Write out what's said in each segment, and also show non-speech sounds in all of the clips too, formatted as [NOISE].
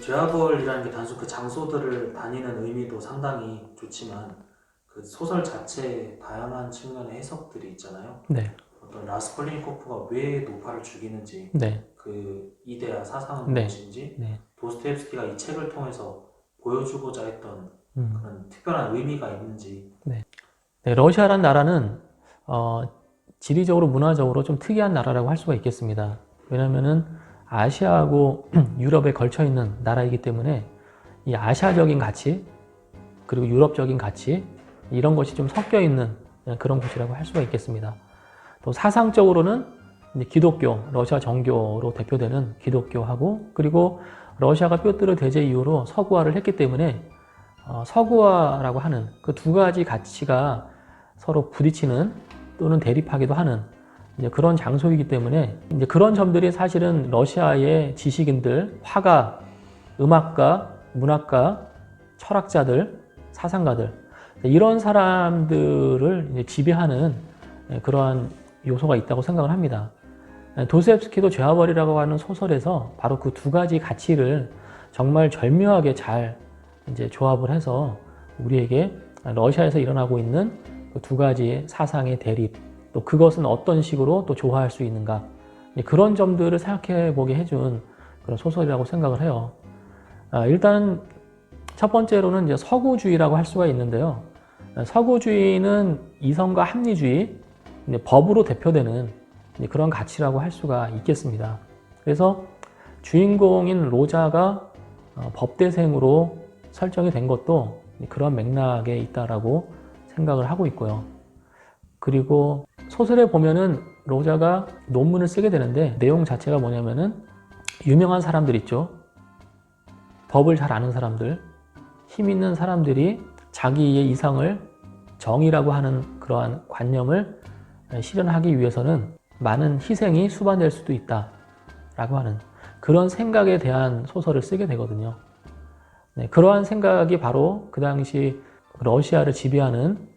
죄와벌이라는 게 단순 그 장소들을 다니는 의미도 상당히 좋지만 그 소설 자체에 다양한 측면의 해석들이 있잖아요. 네, 어떤 라스콜리니코프가 왜 노파를 죽이는지 네, 그 이데아 사상은 네. 무엇인지 네. 도스토옙스키가 이 책을 통해서 보여주고자 했던 음. 그런 특별한 의미가 있는지 네, 러시아란 나라는 어, 지리적으로 문화적으로 좀 특이한 나라라고 할 수가 있겠습니다. 왜냐하면은 아시아하고 [CLEARS THROAT] 유럽에 걸쳐 있는 나라이기 때문에 이 아시아적인 가치 그리고 유럽적인 가치 이런 것이 좀 섞여 있는 그런 곳이라고 할 수가 있겠습니다. 또 사상적으로는 기독교, 러시아 정교로 대표되는 기독교하고 그리고 러시아가 뼈들어 대제 이후로 서구화를 했기 때문에 어, 서구화라고 하는 그 두 가지 가치가 서로 부딪히는 또는 대립하기도 하는 이제 그런 장소이기 때문에 이제 그런 점들이 사실은 러시아의 지식인들, 화가, 음악가, 문학가, 철학자들, 사상가들 이런 사람들을 지배하는 예, 그러한 요소가 있다고 생각을 합니다. 예, 도스옙스키도 죄와 벌이라고 하는 소설에서 바로 그 두 가지 가치를 정말 절묘하게 잘 이제 조합을 해서 우리에게 러시아에서 일어나고 있는 그 두 가지의 사상의 대립, 또 그것은 어떤 식으로 또 조화할 수 있는가 그런 점들을 생각해 보게 해준 그런 소설이라고 생각을 해요. 아, 일단 첫 번째로는 이제 서구주의라고 할 수가 있는데요. 아, 서구주의는 이성과 합리주의, 법으로 대표되는 그런 가치라고 할 수가 있겠습니다. 그래서 주인공인 로자가 어, 법대생으로 설정이 된 것도 그런 맥락에 있다라고 생각을 하고 있고요. 그리고 소설에 보면은 로자가 논문을 쓰게 되는데 내용 자체가 뭐냐면은 유명한 사람들 있죠. 법을 잘 아는 사람들, 힘 있는 사람들이 자기의 이상을 정의라고 하는 그러한 관념을 실현하기 위해서는 많은 희생이 수반될 수도 있다 라고 하는 그런 생각에 대한 소설을 쓰게 되거든요. 네, 그러한 생각이 바로 그 당시 러시아를 지배하는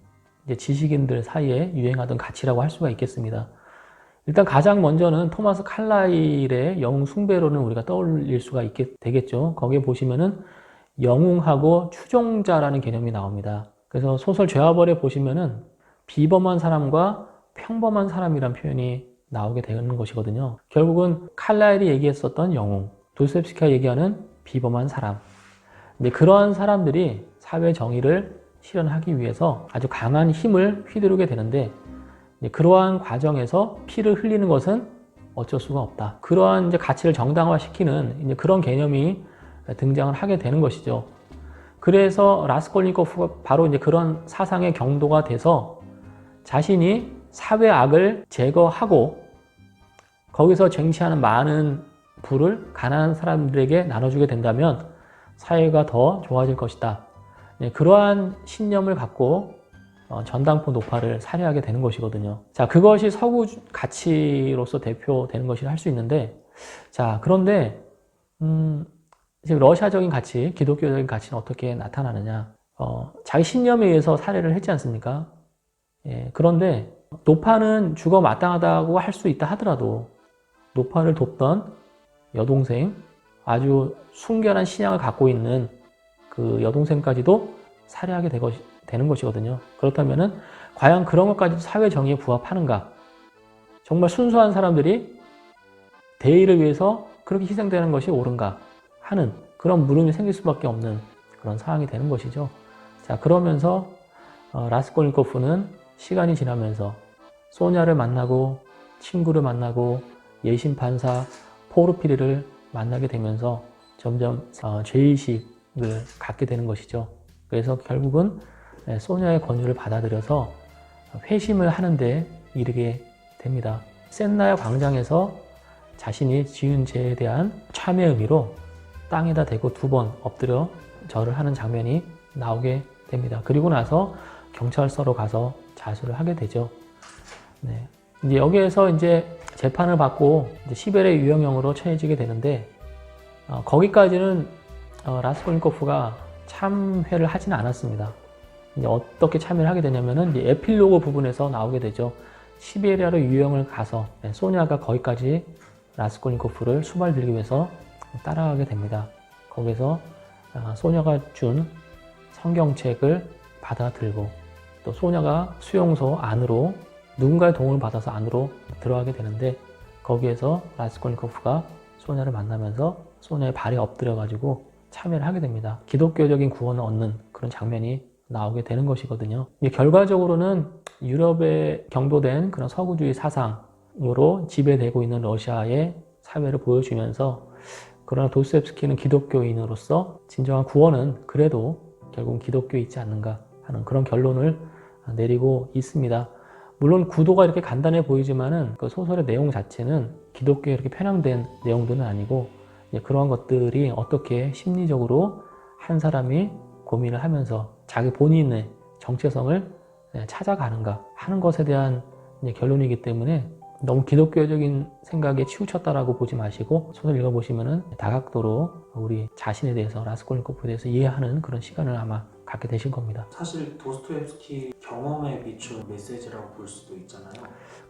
이제 지식인들 사이에 유행하던 가치라고 할 수가 있겠습니다. 일단 가장 먼저는 토마스 칼라일의 영웅 숭배론을 우리가 떠올릴 수가 있게 되겠죠. 거기에 보시면은 영웅하고 추종자라는 개념이 나옵니다. 그래서 소설 죄와 벌에 보시면은 비범한 사람과 평범한 사람이란 표현이 나오게 되는 것이거든요. 결국은 칼라일이 얘기했었던 영웅, 도스옙스키가 얘기하는 비범한 사람. 근데 그러한 사람들이 사회 정의를 실현하기 위해서 아주 강한 힘을 휘두르게 되는데 그러한 과정에서 피를 흘리는 것은 어쩔 수가 없다. 그러한 이제 가치를 정당화시키는 이제 그런 개념이 등장을 하게 되는 것이죠. 그래서 라스콜니코프가 바로 이제 그런 사상의 경도가 돼서 자신이 사회 악을 제거하고 거기서 쟁취하는 많은 부를 가난한 사람들에게 나눠주게 된다면 사회가 더 좋아질 것이다. 네, 그러한 신념을 갖고 어, 전당포 노파를 살해하게 되는 것이거든요. 자, 그것이 서구 가치로서 대표되는 것이라 할 수 있는데, 자, 그런데, 음, 지금 러시아적인 가치, 기독교적인 가치는 어떻게 나타나느냐. 어, 자기 신념에 의해서 살해를 했지 않습니까? 예, 그런데, 노파는 죽어 마땅하다고 할 수 있다 하더라도, 노파를 돕던 여동생, 아주 순결한 신앙을 갖고 있는 그 여동생까지도 살해하게 되는 것이거든요. 그렇다면은 과연 그런 것까지도 사회 정의에 부합하는가? 정말 순수한 사람들이 대의를 위해서 그렇게 희생되는 것이 옳은가? 하는 그런 물음이 생길 수밖에 없는 그런 상황이 되는 것이죠. 자, 그러면서 어, 라스콜니코프는 시간이 지나면서 소냐를 만나고 친구를 만나고 예심 판사 포르피리를 만나게 되면서 점점 어, 죄의식 을 갖게 되는 것이죠. 그래서 결국은 예, 소녀의 권유를 받아들여서 회심을 하는데 이르게 됩니다. 센나야 광장에서 자신이 지은 죄에 대한 참회 의미로 땅에다 대고 두 번 엎드려 절을 하는 장면이 나오게 됩니다. 그리고 나서 경찰서로 가서 자수를 하게 되죠. 네. 이제 여기에서 이제 재판을 받고 이제 시베리아 유형형으로 처해지게 되는데 어, 거기까지는 어, 라스콜니코프가 참회를 하지는 않았습니다. 어떻게 참여를 하게 되냐면은 에필로그 부분에서 나오게 되죠. 시베리아로 유형을 가서 네, 소냐가 거기까지 라스콜니코프를 수발들기 위해서 따라가게 됩니다. 거기서 아, 소녀가 준 성경책을 받아들고 또 소녀가 수용소 안으로 누군가의 도움을 받아서 안으로 들어가게 되는데 거기에서 라스콜니코프가 소녀를 만나면서 소녀의 발에 엎드려 가지고 참여를 하게 됩니다. 기독교적인 구원을 얻는 그런 장면이 나오게 되는 것이거든요. 결과적으로는 유럽에 경도된 그런 서구주의 사상으로 지배되고 있는 러시아의 사회를 보여주면서 그러나 도스옙스키는 기독교인으로서 진정한 구원은 그래도 결국은 기독교에 있지 않는가 하는 그런 결론을 내리고 있습니다. 물론 구도가 이렇게 간단해 보이지만은 그 소설의 내용 자체는 기독교에 이렇게 편향된 내용들은 아니고 그러한 것들이 어떻게 심리적으로 한 사람이 고민을 하면서 자기 본인의 정체성을 예, 찾아가는가 하는 것에 대한 결론이기 때문에 너무 기독교적인 생각에 치우쳤다라고 보지 마시고 소설 읽어보시면은 다각도로 우리 자신에 대해서 라스콜니코프에 대해서 이해하는 그런 시간을 아마 갖게 되실 겁니다. 사실 도스토옙스키 경험에 비춘 메시지라고 볼 수도 있잖아요.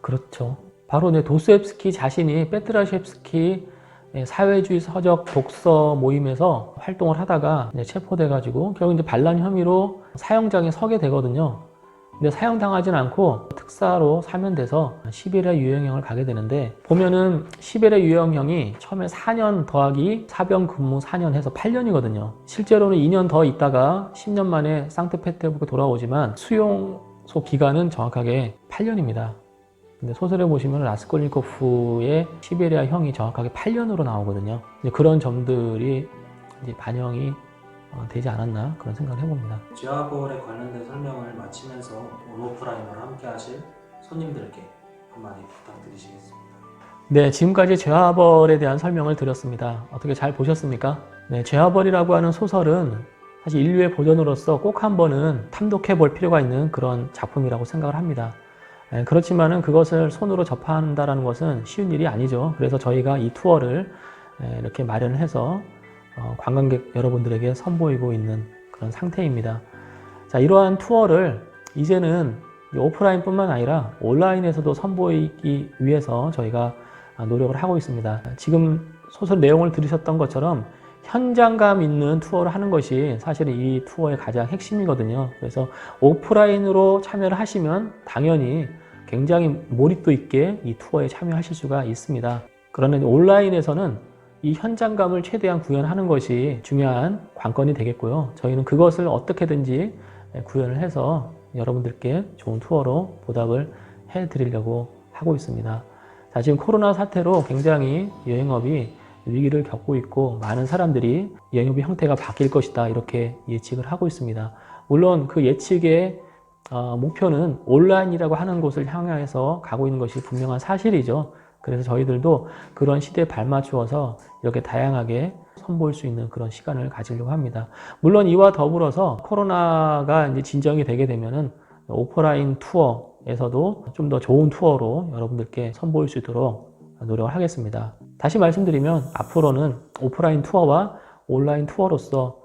그렇죠. 바로 네, 도스옙스키 자신이 페트라옙스키 사회주의 서적 독서 모임에서 활동을 하다가 체포돼가지고 결국 이제 반란 혐의로 사형장에 서게 되거든요. 근데 사형당하진 않고 특사로 사면돼서 시베리아 유형형을 가게 되는데 보면은 시베리아 유형형이 처음에 4년 더하기 사병 근무 4년 해서 8년이거든요. 실제로는 2년 더 있다가 10년 만에 상트페테르부르크 돌아오지만 수용소 기간은 정확하게 8년입니다. 근데 소설에 보시면 라스콜니코프의 시베리아 형이 정확하게 8년으로 나오거든요. 그런 점들이 반영이 어, 되지 않았나 그런 생각을 해봅니다. 지하벌에 관련된 설명을 마치면서 온오프라인으로 함께 하실 손님들께 한마디 부탁드리시겠습니다. 네, 지금까지 죄화벌에 대한 설명을 드렸습니다. 어떻게 잘 보셨습니까? 네, 죄화벌이라고 하는 소설은 사실 인류의 보존으로서 꼭 한 번은 탐독해 볼 필요가 있는 그런 작품이라고 생각을 합니다. 네, 그렇지만은 그것을 손으로 접한다는 것은 쉬운 일이 아니죠. 그래서 저희가 이 투어를 네, 이렇게 마련해서 어, 관광객 여러분들에게 선보이고 있는 그런 상태입니다. 자, 이러한 투어를 이제는 오프라인뿐만 아니라 온라인에서도 선보이기 위해서 저희가 노력을 하고 있습니다. 지금 소설 내용을 들으셨던 것처럼 현장감 있는 투어를 하는 것이 사실은 이 투어의 가장 핵심이거든요. 그래서 오프라인으로 참여를 하시면 당연히 굉장히 몰입도 있게 이 투어에 참여하실 수가 있습니다. 그러나 온라인에서는 이 현장감을 최대한 구현하는 것이 중요한 관건이 되겠고요. 저희는 그것을 어떻게든지 구현을 해서 여러분들께 좋은 투어로 보답을 해 드리려고 하고 있습니다. 자, 지금 코로나 사태로 굉장히 여행업이 위기를 겪고 있고 많은 사람들이 여행업의 형태가 바뀔 것이다 이렇게 예측을 하고 있습니다. 물론 그 예측의 어, 목표는 온라인이라고 하는 곳을 향해서 가고 있는 것이 분명한 사실이죠. 그래서 저희들도 그런 시대에 발맞추어서 이렇게 다양하게 선보일 수 있는 그런 시간을 가지려고 합니다. 물론 이와 더불어서 코로나가 이제 진정이 되게 되면은 오프라인 투어에서도 좀 더 좋은 투어로 여러분들께 선보일 수 있도록 노력을 하겠습니다. 다시 말씀드리면 앞으로는 오프라인 투어와 온라인 투어로서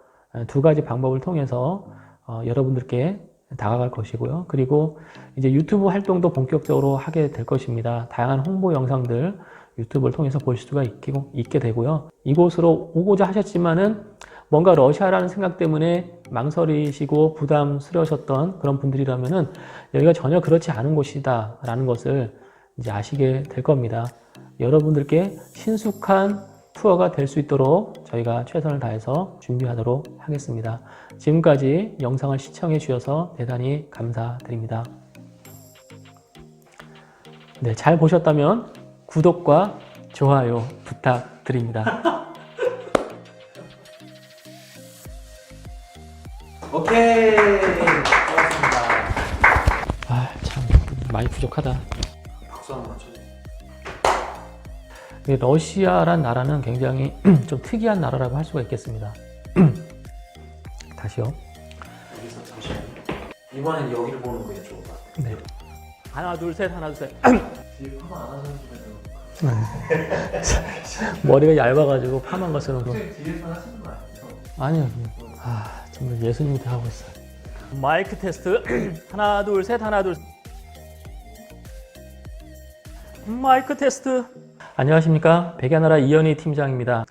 두 가지 방법을 통해서 어, 여러분들께 다가갈 것이고요. 그리고 이제 유튜브 활동도 본격적으로 하게 될 것입니다. 다양한 홍보 영상들 유튜브를 통해서 볼 수가 있게, 있게 되고요. 이곳으로 오고자 하셨지만은 뭔가 러시아라는 생각 때문에 망설이시고 부담스러우셨던 그런 분들이라면은 여기가 전혀 그렇지 않은 곳이다 라는 것을 이제 아시게 될 겁니다. 여러분들께 신숙한 투어가 될 수 있도록 저희가 최선을 다해서 준비하도록 하겠습니다. 지금까지 영상을 시청해 주셔서 대단히 감사드립니다. 네, 잘 보셨다면 구독과 좋아요 부탁드립니다. [LAUGHS] 오케이 고맙습니다. 아, 참 많이 부족하다. 러시아란 나라는 굉장히 [CLEARS THROAT] 좀 특이한 나라라고 할 수가 있겠습니다. [CLEARS THROAT] 다시요. 여기서 잠시만요. 이번엔 여기를 보는 게 좋을 것 같아요. 네. 하나 둘 셋 하나 둘 셋. [CLEARS THROAT] 뒤에 파마 안 하셨으면 [LAUGHS] 머리가 얇아가지고 파만 것처럼. 좀- 뒤에서 하시는 거 아니에요? 아니요. 아 정말 예수님이 다 하고 있어. 마이크 테스트 하나 둘 셋 하나 둘. 마이크 테스트. 안녕하십니까 백야나라 이현희 팀장입니다.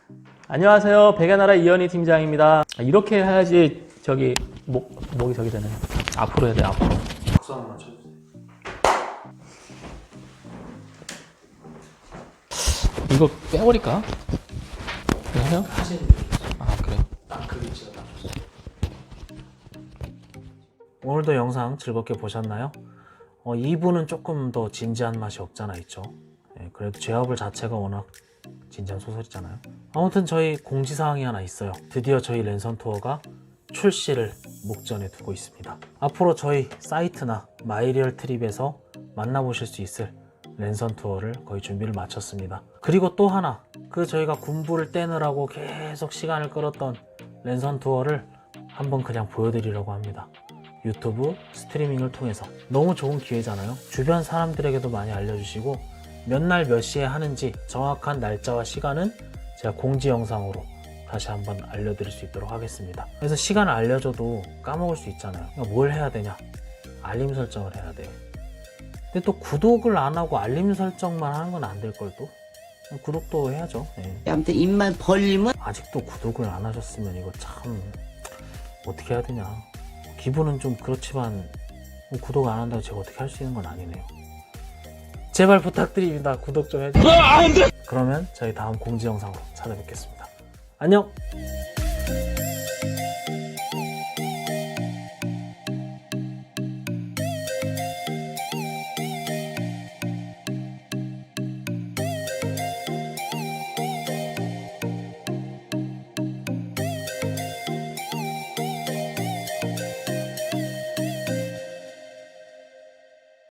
안녕하세요. 백야나라 이현희 팀장입니다. 아, 이렇게 해야지 저기 목 목이 저기 되네. 앞으로 해야 돼. 앞으로. 박수 한 번만 쳐주세요. 이거 빼버릴까? 그냥 해요? 아 그래. 딱그 위치가 딱 좋습니다. 오늘도 영상 즐겁게 보셨나요? 어, 2부는 조금 더 진지한 맛이 없잖아 있죠. 예, 그래도 죄화불 자체가 워낙 진지한 소설이잖아요. 아무튼 저희 공지사항이 하나 있어요. 드디어 저희 랜선 투어가 출시를 목전에 두고 있습니다. 앞으로 저희 사이트나 마이리얼 트립에서 만나보실 수 있을 랜선 투어를 거의 준비를 마쳤습니다. 그리고 또 하나, 그 저희가 군부를 떼느라고 계속 시간을 끌었던 랜선 투어를 한번 그냥 보여드리려고 합니다. 유튜브 스트리밍을 통해서 너무 좋은 기회잖아요. 주변 사람들에게도 많이 알려주시고 몇 날 몇 시에 하는지 정확한 날짜와 시간은 제가 공지 영상으로 다시 한번 알려드릴 수 있도록 하겠습니다. 그래서 시간을 알려줘도 까먹을 수 있잖아요. 그러니까 뭘 해야 되냐? 알림 설정을 해야 돼요. 근데 또 구독을 안 하고 알림 설정만 하는 건 안 될 걸 또. 구독도 해야죠. 예. 아무튼 입만 벌리면 아직도 구독을 안 하셨으면 이거 참 어떻게 해야 되냐 기분은 좀 그렇지만 뭐 구독 안 한다고 제가 어떻게 할 수 있는 건 아니네요 제발 부탁드립니다. 구독 좀 해주세요. 그러면 저희 다음 공지 영상으로 찾아뵙겠습니다. 안녕